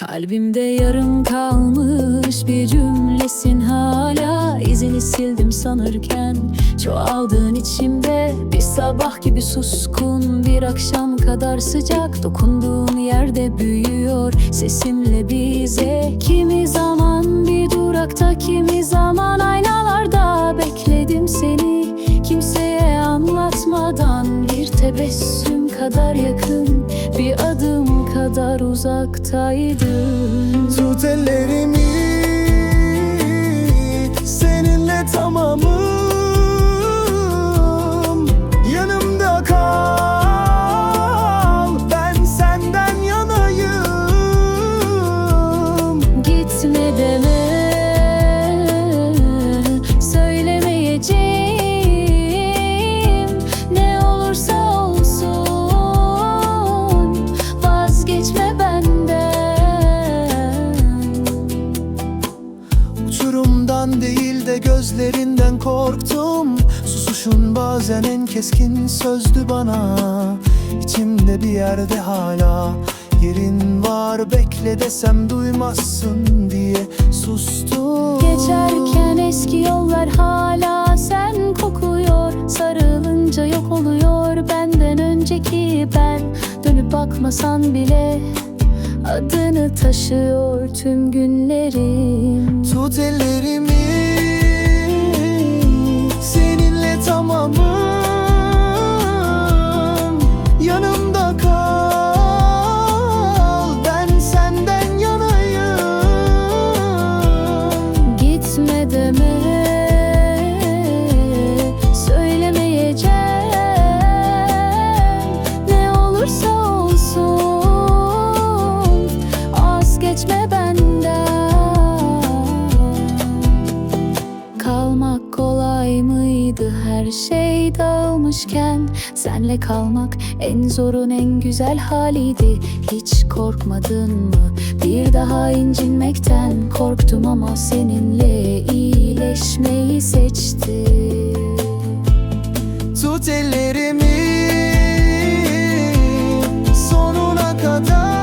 Kalbimde yarım kalmış bir cümlesin. Hala İzini sildim sanırken. Çoğaldığın içimde Bir sabah gibi suskun. Bir akşam kadar sıcak Dokunduğun yerde büyüyor sesimle bize. Kimi zaman bir durakta kimi zaman aynalarda Bekledim seni. Kimseye anlatmadan Bir tebessüm kadar yakın kadar uzaktaydın Tut ellerimi Seninle tamamım gözlerinden korktum. Susuşun bazen en keskin sözdü bana. İçimde bir yerde hala Yerin var. Bekle desem duymazsın diye sustum. Geçerken eski yollar hala sen kokuyor. Sarılınca yok oluyor benden önceki ben. Dönüp bakmasan bile adını taşıyor tüm günlerim. Tut ellerimi Az geçme benden. Kalmak kolay mıydı? Her şey dağılmışken Senle kalmak en zorun en güzel haliydi. Hiç korkmadın mı? Bir daha incinmekten Korktum ama seninle iyileşmeyi seçtim. Tut ellerimi Sonuna kadar